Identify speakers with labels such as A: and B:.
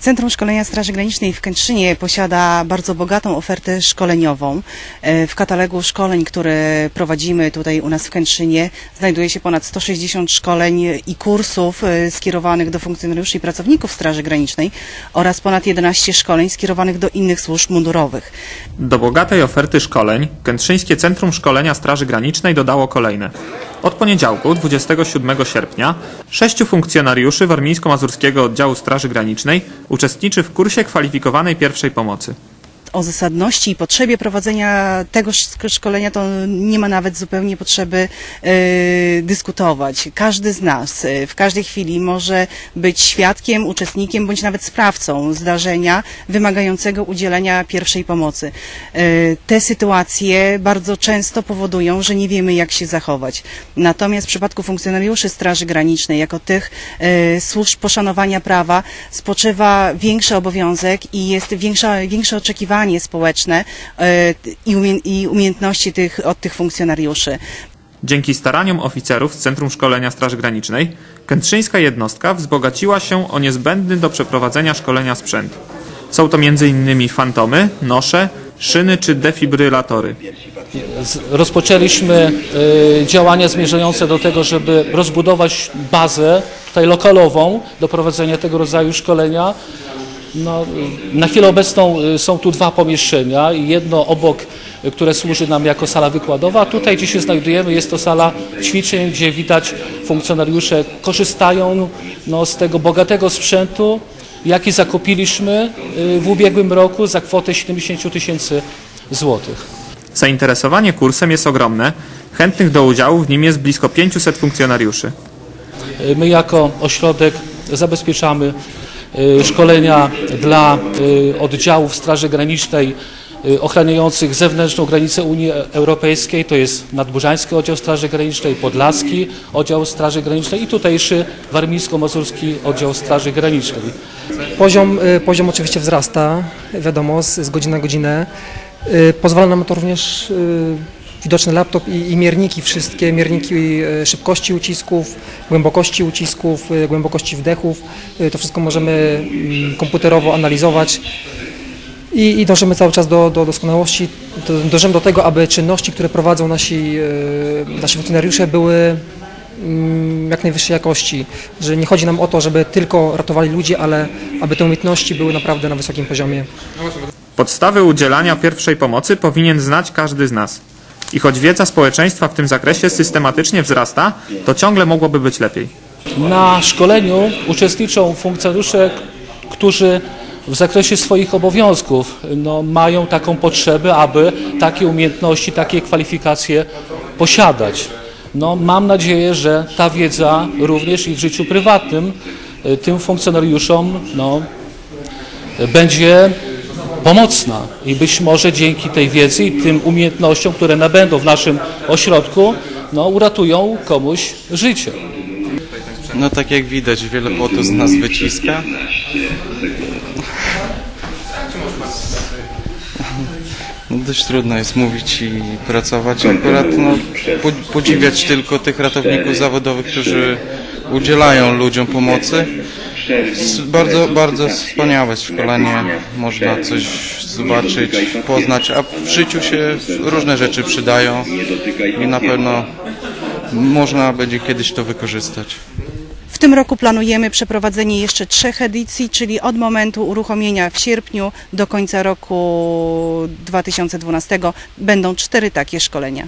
A: Centrum Szkolenia Straży Granicznej w Kętrzynie posiada bardzo bogatą ofertę szkoleniową. E, W katalogu szkoleń, które prowadzimy tutaj u nas w Kętrzynie znajduje się ponad 160 szkoleń i kursów e, skierowanych do funkcjonariuszy i pracowników Straży Granicznej oraz ponad 11 szkoleń skierowanych do innych służb mundurowych.
B: Do bogatej oferty szkoleń Kętrzyńskie Centrum Szkolenia Straży Granicznej dodało kolejne. Od poniedziałku, 27 sierpnia, sześciu funkcjonariuszy Warmińsko-Mazurskiego Oddziału Straży Granicznej uczestniczy w kursie kwalifikowanej pierwszej pomocy.
A: O zasadności i potrzebie prowadzenia tego szk- szkolenia to nie ma nawet zupełnie potrzeby e, dyskutować. Każdy z nas e, w każdej chwili może być świadkiem, uczestnikiem bądź nawet sprawcą zdarzenia wymagającego udzielenia pierwszej pomocy. E, te sytuacje bardzo często powodują, że nie wiemy jak się zachować. Natomiast w przypadku funkcjonariuszy Straży Granicznej, jako tych służb poszanowania prawa, spoczywa większy obowiązek i jest większe oczekiwanie społeczne e, i, umie, i umiejętności tych, od tych funkcjonariuszy.
B: Dzięki staraniom oficerów z Centrum Szkolenia Straży Granicznej, kętrzyńska jednostka wzbogaciła się o niezbędny do przeprowadzenia szkolenia sprzęt. Są to m.in. fantomy, nosze, szyny czy defibrylatory.
C: Rozpoczęliśmy y, działania zmierzające do tego, żeby rozbudować bazę tutaj lokalową do prowadzenia tego rodzaju szkolenia. No, na chwilę obecną y, są tu dwa pomieszczenia. Jedno obok, y, które służy nam jako sala wykładowa, tutaj, gdzie się znajdujemy, jest to sala ćwiczeń, gdzie widać funkcjonariusze korzystają no, z tego bogatego sprzętu, jaki zakupiliśmy y, w ubiegłym roku za kwotę 70 tysięcy złotych.
B: Zainteresowanie kursem jest ogromne. Chętnych do udziału w nim jest blisko 500 funkcjonariuszy.
C: My jako ośrodek zabezpieczamy szkolenia dla y, oddziałów Straży Granicznej y, ochraniających zewnętrzną granicę Unii Europejskiej, to jest Nadburzański Oddział Straży Granicznej, Podlaski Oddział Straży Granicznej i tutejszy Warmińsko-Mazurski Oddział Straży Granicznej.
D: Poziom, y, poziom oczywiście wzrasta, wiadomo, z, z godziny na godzinę. Y, Pozwala nam to również y, widoczny laptop i, i mierniki, wszystkie mierniki y, szybkości ucisków, głębokości ucisków, y, głębokości wdechów. Y, To wszystko możemy mm, komputerowo analizować i, i dążymy cały czas do, do doskonałości. Do- Dążymy do tego, aby czynności, które prowadzą nasi, nasi funkcjonariusze były mm, jak najwyższej jakości, że nie chodzi nam o to, żeby tylko ratowali ludzi, ale aby te umiejętności były naprawdę na wysokim poziomie.
B: Podstawy udzielania pierwszej pomocy powinien znać każdy z nas. I choć wiedza społeczeństwa w tym zakresie systematycznie wzrasta, to ciągle mogłoby być lepiej.
C: Na szkoleniu uczestniczą funkcjonariusze, którzy w zakresie swoich obowiązków no, mają taką potrzebę, aby takie umiejętności, takie kwalifikacje posiadać. No, mam nadzieję, że ta wiedza również i w życiu prywatnym y, tym funkcjonariuszom no, będzie pomocna i być może dzięki tej wiedzy i tym umiejętnościom, które nabędą w naszym ośrodku, no, uratują komuś życie.
E: No tak jak widać, wiele potu z nas wyciska. No, dość trudno jest mówić i pracować. Akurat no, po- podziwiać tylko tych ratowników zawodowych, którzy udzielają ludziom pomocy. Bardzo, bardzo wspaniałe szkolenie. Można coś zobaczyć, poznać, a w życiu się różne rzeczy przydają i na pewno można będzie kiedyś to wykorzystać.
A: W tym roku planujemy przeprowadzenie jeszcze trzech edycji, czyli od momentu uruchomienia w sierpniu do końca roku 2012 będą cztery takie szkolenia.